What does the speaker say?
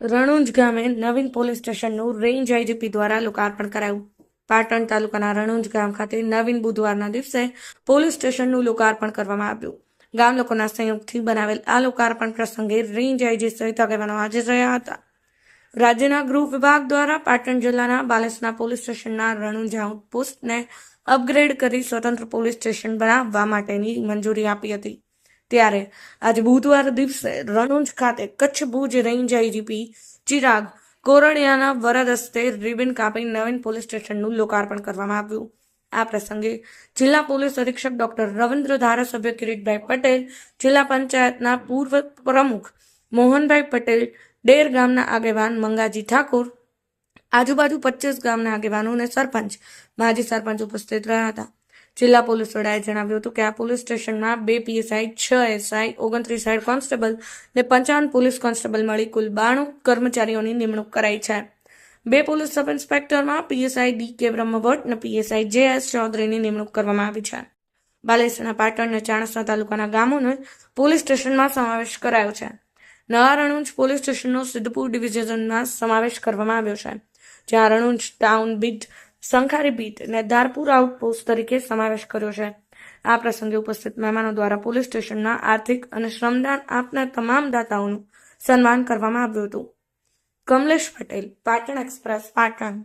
રણુંજ ગામે નવીન પોલીસ સ્ટેશનનું રેન્જ આઈજીપી દ્વારા લોકાર્પણ કરાયું. પાટણ તાલુકાના રણુંજ ગામ ખાતે નવીન બુધવારના દિવસે પોલીસ સ્ટેશનનું લોકાર્પણ કરવામાં આવ્યું. ગામ લોકોના સંયોગથી બનાવેલ આ લોકાર્પણ પ્રસંગે રેન્જ આઈજી સહિત આગેવાનો હાજર રહ્યા હતા. રાજ્યના ગૃહ વિભાગ દ્વારા પાટણ જિલ્લાના બાલેસના પોલીસ સ્ટેશનના રણુંજ આઉટપોસ્ટને અપગ્રેડ કરી સ્વતંત્ર પોલીસ સ્ટેશન બનાવવા માટેની મંજૂરી આપી હતી. ત્યારે આજ બુધવાર દિવસે રણુંજ ખાતે કચ્છ ભુજ રેન્જ આઈજીપી ચિરાગ કોરણિયાના વરદ હસ્તે રિબિન કાપી નવીન પોલીસ સ્ટેશનનું લોકાર્પણ કરવામાં આવ્યું. આ પ્રસંગે જિલ્લા પોલીસ અધિક્ષક ડોક્ટર રવિન્દ્ર ધારાસભ્ય કિરીટભાઈ પટેલ, જિલ્લા પંચાયતના પૂર્વ પ્રમુખ મોહનભાઈ પટેલ, ડેર ગામના આગેવાન મંગાજી ઠાકોર, આજુબાજુ પચીસ ગામના આગેવાનો અને સરપંચ, માજી સરપંચ ઉપસ્થિત રહ્યા હતા. જિલ્લા પોલીસ વડાએ જણાવ્યું હતું કે આ પોલીસ સ્ટેશનમાં બે પીએસઆઈ, છ એસઆઈ, ઓગણત્રીસ હેડ કોન્સ્ટેબલ ને પંચાવન પોલીસ કોન્સ્ટેબલ મળી કુલ બાણું કર્મચારીઓની નિમણૂક કરાઈ છે. બે પોલીસ સબ ઇન્સ્પેક્ટરમાં પીએસઆઈ ડી કે બ્રહ્મભટ્ટ અને પીએસઆઈ જે એસ ચૌધરીની નિમણૂક કરવામાં આવી છે. બાલેશ્વરના પાટણ અને ચાણસના તાલુકાના ગામોનો પોલીસ સ્ટેશનમાં સમાવેશ કરાયો છે. નવા રણુંજ પોલીસ સ્ટેશનનો સિદ્ધપુર ડિવિઝનમાં સમાવેશ કરવામાં આવ્યો છે. જ્યાં Ranuj, town, beat Sankhari beat અને ધારપુર આઉટપોસ્ટ તરીકે સમાવેશ કર્યો છે. આ પ્રસંગે ઉપસ્થિત મહેમાનો દ્વારા પોલીસ સ્ટેશનના આર્થિક અને શ્રમદાન આપનાર તમામ દાતાઓનું સન્માન કરવામાં આવ્યું હતું. કમલેશ પટેલ, પાટણ એક્સપ્રેસ પાટણ.